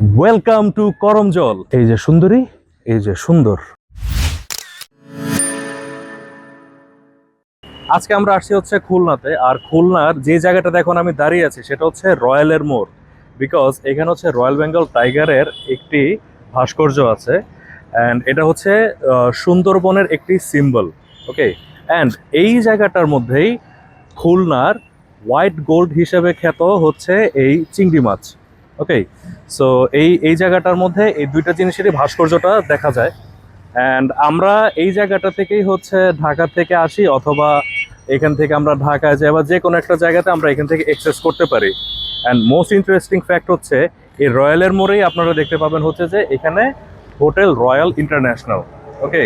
Welcome to Karamjal এই যে সুন্দরী এই যে সুন্দর। আজকে আমরা আসছি হচ্ছে খুলনাতে আর খুলনার যে জায়গাটাতে এখন আমি দাঁড়িয়ে আছি সেটা হচ্ছে রয়্যালের মোড়। বিকজ এখানে হচ্ছে রয়্যাল বেঙ্গল টাইগারের একটি ভাস্কর্য আছে অ্যান্ড এটা হচ্ছে সুন্দরবনের একটি সিম্বল ওকে অ্যান্ড এই জায়গাটার মধ্যেই খুলনার হোয়াইট গোল্ড হিসেবে খ্যাত হচ্ছে এই চিংড়ি মাছ। ওকে সো এই এই জায়গাটার মধ্যে এই দুইটা জিনিসেরই ভাস্কর্যটা দেখা যায়। অ্যান্ড আমরা এই জায়গাটা থেকেই হচ্ছে ঢাকা থেকে আসি অথবা এখান থেকে আমরা ঢাকায় যাই বা যে কোনো একটা জায়গাতে আমরা এখান থেকে এক্সেস করতে পারি। অ্যান্ড মোস্ট ইন্টারেস্টিং ফ্যাক্ট হচ্ছে, এই রয়্যালের মোড়েই আপনারা দেখতে পাবেন হচ্ছে যে এখানে hotel royal international okay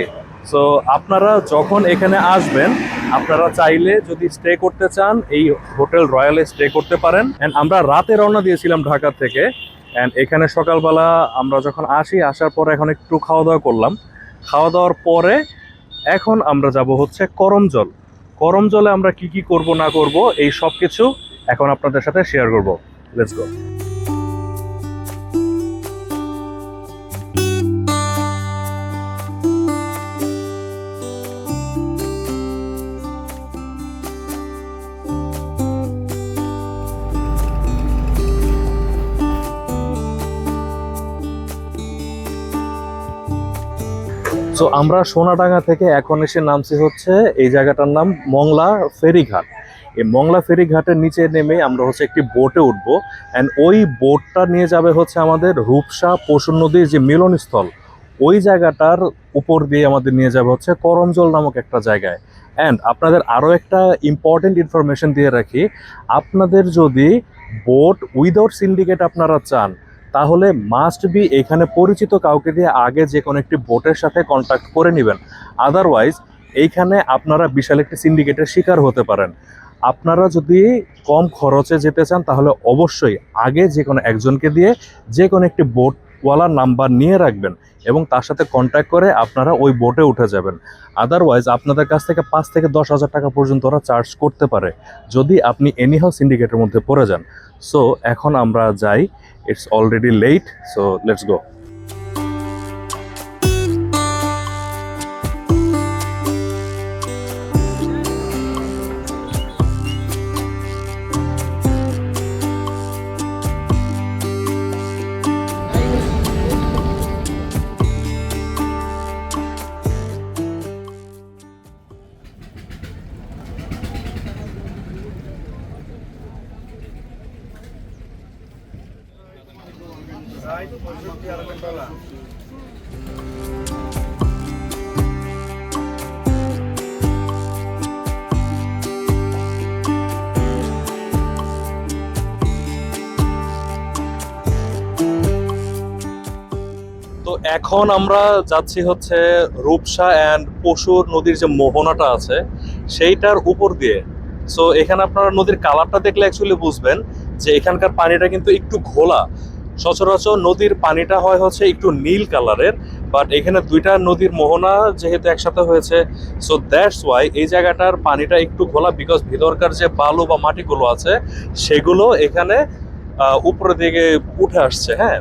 so আপনারা যখন এখানে আসবেন, আপনারা চাইলে যদি স্টে করতে চান, এই হোটেল রয়্যালে স্টে করতে পারেন। অ্যান্ড আমরা রাতে রওনা দিয়েছিলাম ঢাকা থেকে। অ্যান্ড এখানে সকালবেলা আমরা যখন আসি, আসার পর এখন একটু খাওয়া দাওয়া করলাম। খাওয়া দাওয়ার পরে এখন আমরা যাব হচ্ছে করমজল। করমজলে আমরা কি কি করব, না করব, এই সব কিছু এখন আপনাদের সাথে শেয়ার করব। লেটস গো সো আমরা সোনাডাঙ্গা থেকে এখন এসে নামছি হচ্ছে এই জায়গাটার নাম মংলা ফেরিঘাট। এই মংলা ফেরিঘাটের নিচে নেমে আমরা হচ্ছে একটি বোটে উঠবো। অ্যান্ড ওই বোটটা নিয়ে যাবে হচ্ছে আমাদের রূপসা পশু নদীর যে মিলনস্থল, ওই জায়গাটার উপর দিয়ে আমাদের নিয়ে যাবে হচ্ছে করমজল নামক একটা জায়গায়। অ্যান্ড আপনাদের আরও একটা ইম্পর্টেন্ট ইনফরমেশন দিয়ে রাখি, আপনাদের যদি বোট উইদাউট সিন্ডিকেট আপনারা চান তাহলে মাস্ট বি এখানে পরিচিত কাউকে দিয়ে আগে যে কোনো একটি বোটের সাথে কন্ট্যাক্ট করে নেবেন। আদারওয়াইজ এইখানে আপনারা বিশাল একটি সিন্ডিকেটের শিকার হতে পারেন। আপনারা যদি কম খরচে যেতে চান, তাহলে অবশ্যই আগে যে কোনো একজনকে দিয়ে যে কোনো একটি বোটওয়ালার নাম্বার নিয়ে রাখবেন এবং তার সাথে কন্ট্যাক্ট করে আপনারা ওই বোটে উঠে যাবেন। আদারওয়াইজ আপনাদের কাছ থেকে পাঁচ থেকে দশ হাজার টাকা পর্যন্ত ওরা চার্জ করতে পারে যদি আপনি এনিহাও সিন্ডিকেটের মধ্যে পড়ে যান। সো এখন আমরা যাই it's already late so let's go এখন আমরা যাচ্ছি হচ্ছে রূপসা অ্যান্ড পশুর নদীর যে মোহনাটা আছে, সেইটার উপর দিয়ে। সো এখানে আপনারা নদীর কালারটা দেখলে অ্যাকচুয়ালি বুঝবেন যে এখানকার পানিটা কিন্তু একটু ঘোলা। সচরাচর নদীর পানিটা হয় হচ্ছে একটু নীল কালারের বাট এখানে দুইটা নদীর মোহনা যেহেতু একসাথে হয়েছে সো দ্যাটস ওয়াই এই জায়গাটার পানিটা একটু ঘোলা বিকজ ভিতরকার যে বালু বা মাটিগুলো আছে, সেগুলো এখানে উপরের দিকে উঠে আসছে হ্যাঁ?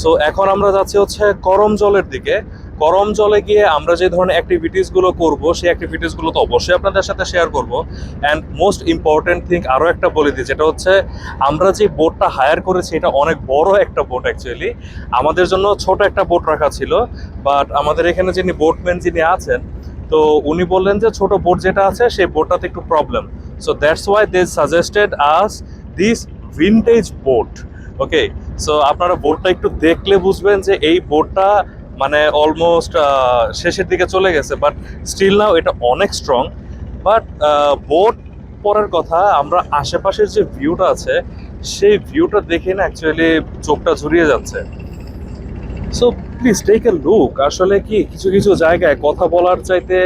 সো এখন আমরা যাচ্ছি হচ্ছে করম জলের দিকে। করম জলে গিয়ে আমরা যে ধরনের অ্যাক্টিভিটিসগুলো করব, সেই অ্যাক্টিভিটিসগুলো তো অবশ্যই আপনাদের সাথে শেয়ার করব। অ্যান্ড মোস্ট ইম্পর্টেন্ট থিং আরও একটা বলে দিই, যেটা হচ্ছে আমরা যে বোটটা হায়ার করেছি, এটা অনেক বড় একটা বোট অ্যাকচুয়ালি আমাদের জন্য ছোট একটা বোট রাখা ছিল বাট আমাদের এখানে যিনি বোটম্যান যিনি আছেন, তো উনি বললেন যে ছোট বোট যেটা আছে, সেই বোটটাতে একটু problem so that's why they suggested us this vintage boat okay so আপনারা বোটটা একটু দেখলে বুঝবেন যে এই বোটটা মানে অলমোস্ট শেষের দিকে চলে গেছে বাট স্টিল নাও এটা অনেক স্ট্রং বাট বোট পরের কথা, আমরা আশেপাশের যে ভিউটা আছে, সেই ভিউটা দেখে না অ্যাকচুয়ালি চোখটা ঝুরিয়ে যাচ্ছে। So please take a look আসলে কি, কিছু কিছু জায়গায় কথা বলার চাইতে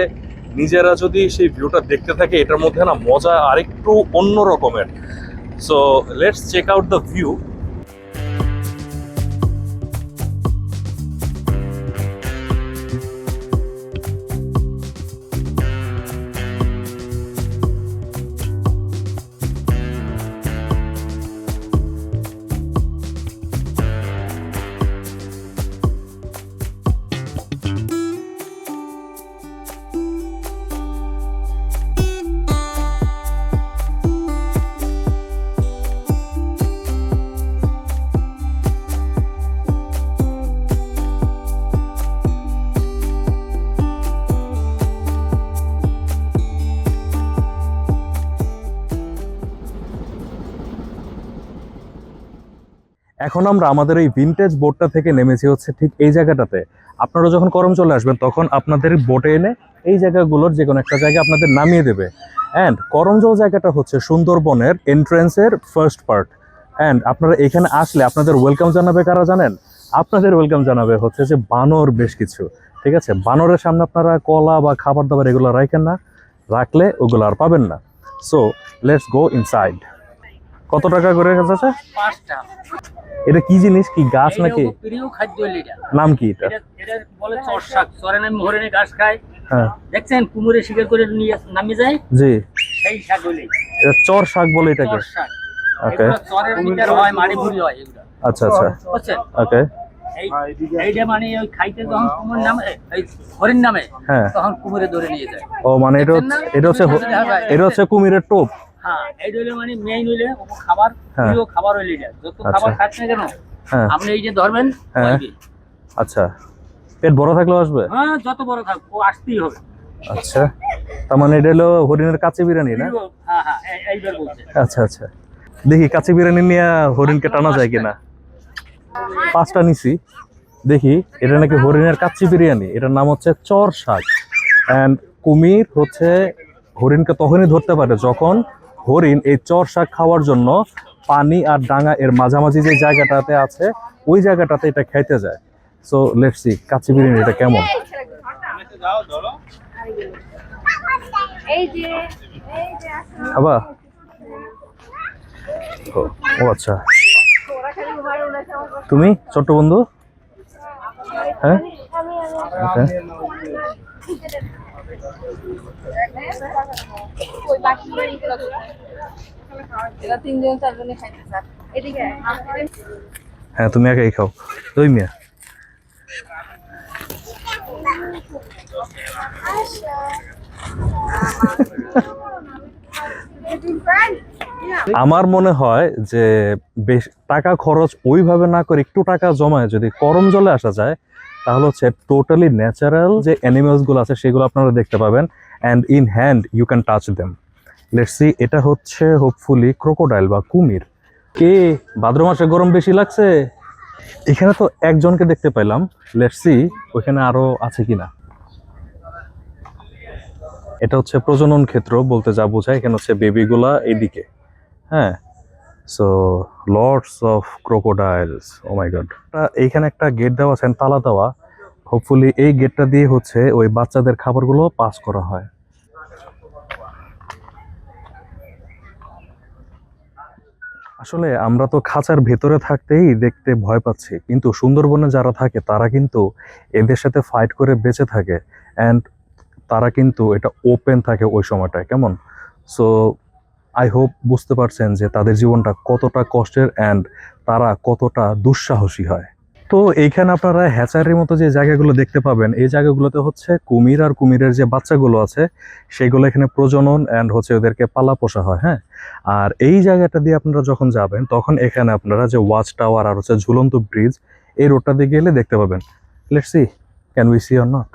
নিজেরা যদি সেই ভিউটা দেখতে থাকে, এটার মধ্যে না মজা আরেকটু অন্য রকমের। So let's check out the view এখন আমরা আমাদের এই ভিনটেজ বোটটা থেকে নেমেছি হচ্ছে ঠিক এই জায়গাটাতে। আপনারা যখন করম চলে আসবেন, তখন আপনাদের বোটে এনে এই জায়গাগুলোর যে কোনো একটা জায়গায় আপনাদের নামিয়ে দেবে। অ্যান্ড করমজল জায়গাটা হচ্ছে সুন্দরবনের এন্ট্রেন্সের ফার্স্ট পার্ট অ্যান্ড আপনারা এখানে আসলে আপনাদের ওয়েলকাম জানাবে কারা জানেন? আপনাদের ওয়েলকাম জানাবে হচ্ছে যে বানর বেশ কিছু। ঠিক আছে? বানরের সামনে আপনারা কলা বা খাবার দাবার এগুলো রাখেন না। রাখলে ওগুলো আর পাবেন না। সো লেটস গো ইনসাইড কত টাকা করে আছে পাঁচটা। এটা কি জিনিস? কি গাছ নাকি? প্রিয় খাদ্য এটা। নাম কি এটা? এটা এটা বলে চর শাক। চরে নামে হরিণে ঘাস খায়। হ্যাঁ। দেখছেন? কুমুরে শিকার করে নিয়ে যায়? জি। সেই শাক হইলে এটা। চর শাক বলে এটাকে? চর শাক। ওকে। চরের ভিতর হয় মাড়িপুরি হয় এগুলো। আচ্ছা আচ্ছা। বুঝছেন? ওকে। এইটা মানে ওই খাইতে যখন কুমুর নামে এই হরিণ নামে হ্যাঁ। তখন কুমুরে ধরে নিয়ে যায়। ও মানে এটা এটা হচ্ছে এটা হচ্ছে কুমিরের টোপ। হ্যাঁ হইলে মানে মেইন হইলে খাবার হ্যাঁ। প্রিয় খাবার হইলে এটা। যত আচ্ছা। খাবার খাচ্ছে না কেন হ্যাঁ। আপনি এই যে ধরবেন হ্যাঁ। আচ্ছা। পেট বড় থাকলেও আসবে? হ্যাঁ যত বড় থাক ও আসতেই হবে। আচ্ছা। তার মানে এটা হলো হরিণের বিরিয়ানি না? হ্যাঁ হ্যাঁ এইবার বলছে। আচ্ছা আচ্ছা। দেখি কাঁচি বিরিয়ানি নিয়ে হরিণকে টানা যায় কিনা। পাঁচটা নিছি। দেখি এটা নাকি হরিণের কাচ্চি বিরিয়ানি? এটার নাম হচ্ছে চর শাক। অ্যান্ড কুমির হচ্ছে হরিণকে তখনই ধরতে পারে যখন হরিণ এই চর শাক খাওয়ার জন্য পানি আর ডাঙা এর মাঝামাঝি যে জায়গাটাতে আছে ওই জায়গাটাতে এটা খাইতে যায়। So let's see kacchi biryani এটা কেমন। খাবা? ও ও আচ্ছা। তুমি ছোট্ট বন্ধু? হ্যাঁ? ওকে। ওই এরা তিনজন খাইতে স্যার এদিকে হ্যাঁ তুমি একাই খাও। ওই মিয়া। আমার মনে হয় যে বেশ টাকা খরচ ওইভাবে না করে একটু টাকা জমায় যদি করম জলে আসা যায় তাহলে হচ্ছে টোটালি ন্যাচারাল যে অ্যানিমালসগুলো আছে, সেগুলো আপনারা দেখতে পাবেন and in hand you can touch them let's see এটা হচ্ছে হোপফুলি ক্রোকোডাইল বা কুমির। কে? ভাদ্র মাসে গরম বেশি লাগছে? এখানে তো একজনকে দেখতে পাইলাম। লেটস সি ওইখানে আরও আছে কিনা? এটা হচ্ছে প্রজনন ক্ষেত্র বলতে যা বোঝায়, এখানে হচ্ছে বেবিগুলা এইদিকে। হ্যাঁ so lords of crocodiles oh my god এইখানে একটা গেট দেওয়া আছে তালা দেওয়া। হোপফুলি এই গেটটা দিয়ে হচ্ছে ওই বাচ্চাদের খাবারগুলো পাস করা হয়। আসলে আমরা তো খাঁচার ভেতরে থাকতেই দেখতে ভয় পাচ্ছি, কিন্তু সুন্দরবনে যারা থাকে, তারা কিন্তু এদের সাথে ফাইট করে বেঁচে থাকে। অ্যান্ড তারা কিন্তু এটা ওপেন থাকে ওই সময়টায়, কেমন? সো আই হোপ বুঝতে পারছেন যে তাদের জীবনটা কতটা কষ্টের অ্যান্ড তারা কতটা দুঃসাহসী হয়। তো এইখানে আপনারা হ্যাচারির মতো যে জায়গাগুলো দেখতে পাবেন, এই জায়গাগুলোতে হচ্ছে কুমির আর কুমিরের যে বাচ্চাগুলো আছে, সেগুলো এখানে প্রজনন অ্যান্ড হচ্ছে ওদেরকে পালা পোষা হয় হ্যাঁ? আর এই জায়গাটা দিয়ে আপনারা যখন যাবেন, তখন এখানে আপনারা যে ওয়াচ টাওয়ার আর হচ্ছে ঝুলন্ত ব্রিজ এই রোডটা দিয়ে গেলে দেখতে পাবেন। Let's see can we see or not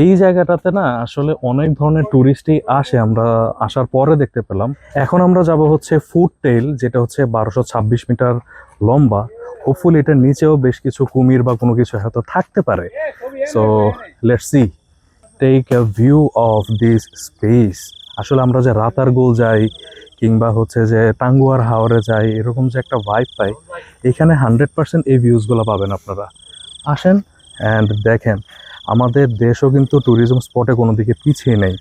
এই জায়গাটাতে না আসলে অনেক ধরনের টুরিস্টই আসে, আমরা আসার পরে দেখতে পেলাম। এখন আমরা যাব হচ্ছে ফুড টেল যেটা হচ্ছে বারোশো ছাব্বিশ মিটার লম্বা। হোপফুলি এটার নিচেও বেশ কিছু কুমির বা কোনো কিছু হয়তো থাকতে পারে। So let's see take a view of this space আসলে আমরা যে রাতার গোল যাই, কিংবা হচ্ছে যে টাঙ্গুয়ার হাওরে যাই, এরকম যে একটা ভাইব পাই, এখানে হান্ড্রেড পার্সেন্ট এই ভিউজগুলো পাবেন আপনারা। আসেন অ্যান্ড দেখেন। আমাদের দেশও কিন্তু ট্যুরিজম স্পটে কোনো দিকে পিছিয়ে নেই।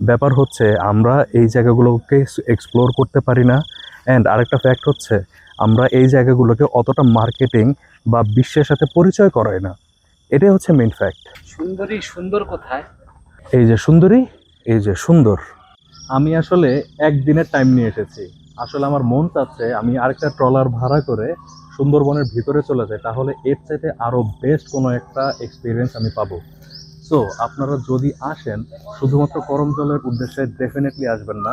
ব্যাপার হচ্ছে আমরা এই জায়গাগুলোকে এক্সপ্লোর করতে পারি না। অ্যান্ড আরেকটা ফ্যাক্ট হচ্ছে আমরা এই জায়গাগুলোকে অতটা মার্কেটিং বা বিশ্বের সাথে পরিচয় করাই না। এটাই হচ্ছে মেইন ফ্যাক্ট সুন্দরী সুন্দর কোথায়? এই যে সুন্দরী এই যে সুন্দর। আমি আসলে একদিনের টাইম নিয়ে এসেছি। আসলে আমার মন চাচ্ছে আমি আরেকটা ট্রলার ভাড়া করে সুন্দরবনের ভিতরে চলে যাই তাহলে এর চাইতে আরও বেস্ট কোনো একটা এক্সপিরিয়েন্স আমি পাবো। সো আপনারা যদি আসেন, শুধুমাত্র করম জলের উদ্দেশ্যে ডেফিনেটলি আসবেন না,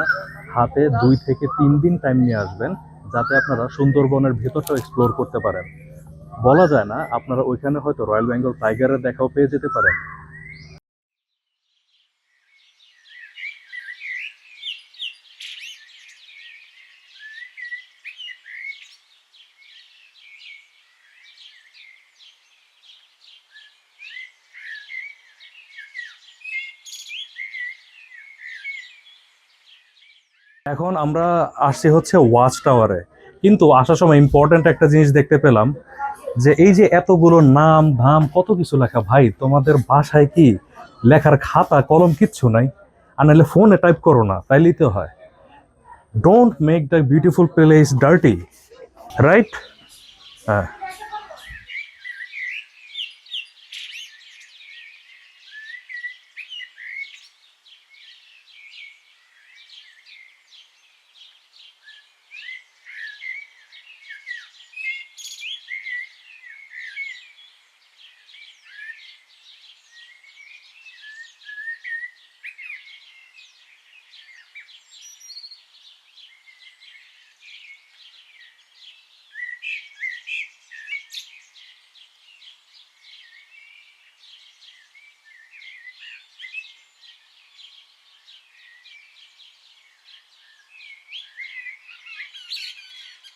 হাতে দুই থেকে তিন দিন টাইম নিয়ে আসবেন, যাতে আপনারা সুন্দরবনের ভেতরটাও এক্সপ্লোর করতে পারেন। বলা যায় না, আপনারা ওইখানে হয়তো রয়্যাল বেঙ্গল টাইগারের দেখাও পেয়ে যেতে পারেন। এখন আমরা আসছি হচ্ছে ওয়াচ টাওয়ারে। কিন্তু আসার সময় ইম্পর্ট্যান্ট একটা জিনিস দেখতে পেলাম যে এই যে এতগুলো নাম ধাম কত কিছু লেখা। ভাই, তোমাদের বাসায় কি লেখার খাতা, কলম কিচ্ছু নাই? আর নাহলে ফোনে টাইপ করো না তাইলেই তো হয়। Don't make the beautiful place dirty right হ্যাঁ।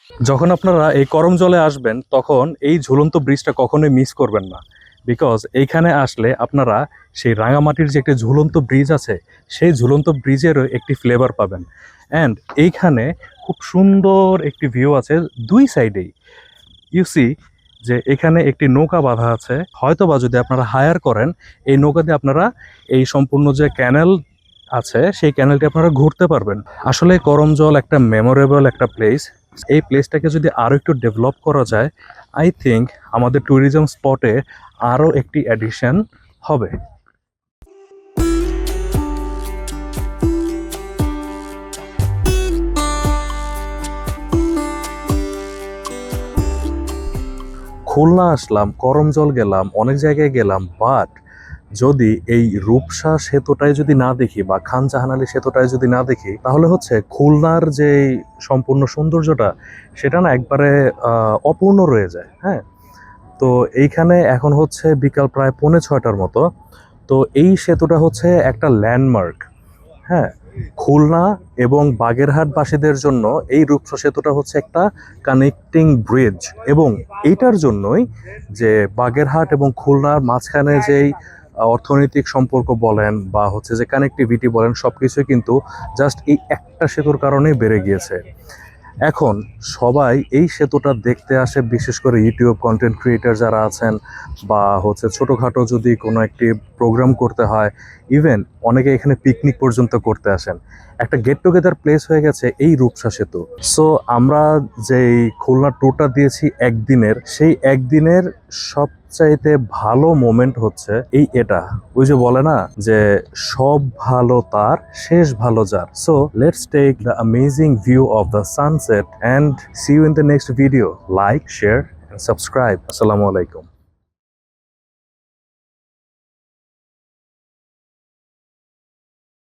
যখন আপনারা এই করম জলে আসবেন, তখন এই ঝুলন্ত ব্রিজটা কখনোই মিস করবেন না। বিকজ এইখানে আসলে আপনারা সেই রাঙামাটির যে একটি ঝুলন্ত ব্রিজ আছে, সেই ঝুলন্ত ব্রিজেরও একটি ফ্লেভার পাবেন। অ্যান্ড এইখানে খুব সুন্দর একটি ভিউ আছে দুই সাইডেই ইউসি যে এখানে একটি নৌকা বাঁধা আছে হয়তো বা যদি আপনারা হায়ার করেন, এই নৌকা দিয়ে আপনারা এই সম্পূর্ণ যে ক্যানেল আছে, সেই ক্যানেলটি আপনারা ঘুরতে পারবেন। আসলে করমজল একটা মেমোরেবল একটা প্লেস এই প্লেসটাকে যদি আরও একটু ডেভেলপ করা যায় আই থিঙ্ক আমাদের ট্যুরিজম স্পটে আরও একটি অ্যাডিশন হবে। খুলনা আসলাম, করমজল গেলাম, অনেক জায়গায় গেলাম বাট যদি এই রূপসা সেতুটাই যদি না দেখি বা খান জাহান আলী সেতুটাই যদি না দেখি, তাহলে হচ্ছে খুলনার যে সম্পূর্ণ সৌন্দর্যটা, সেটা না একবারে অপূর্ণ রয়ে যায় হ্যাঁ? তো এইখানে এখন হচ্ছে বিকাল প্রায় পৌনে ছয়টার মতো। তো এই সেতুটা হচ্ছে একটা ল্যান্ডমার্ক হ্যাঁ? খুলনা এবং বাগেরহাটবাসীদের জন্য এই রূপসা সেতুটা হচ্ছে একটা কানেক্টিং ব্রিজ এবং এইটার জন্যই যে বাগেরহাট এবং খুলনার মাঝখানে যেই অর্থনৈতিক সম্পর্ক বলেন বা হচ্ছে যে কানেক্টিভিটি বলেন সব কিছুই কিন্তু জাস্ট এই একটা সেতুর কারণেই বেড়ে গিয়েছে। এখন সবাই এই সেতুটা দেখতে আসে, বিশেষ করে ইউটিউব কন্টেন্ট ক্রিয়েটার যারা আছেন বা হচ্ছে ছোটোখাটো যদি কোনো একটি প্রোগ্রাম করতে হয় ইভেন অনেকে এখানে পিকনিক পর্যন্ত করতে আসেন। একটা গেট টুগেদার প্লেস হয়ে গেছে এই রূপসা সেতু সো আমরা যেই খুলনা ট্যুরটা দিয়েছি একদিনের, সেই একদিনের সব চাইতে ভালো মোমেন্ট হচ্ছে এই এটা ওই যে বলে না যে সব ভালো তার, শেষ ভালো যার so let's take the amazing view of the sunset and see you in the next video like share subscribe. Assalamu alaikum.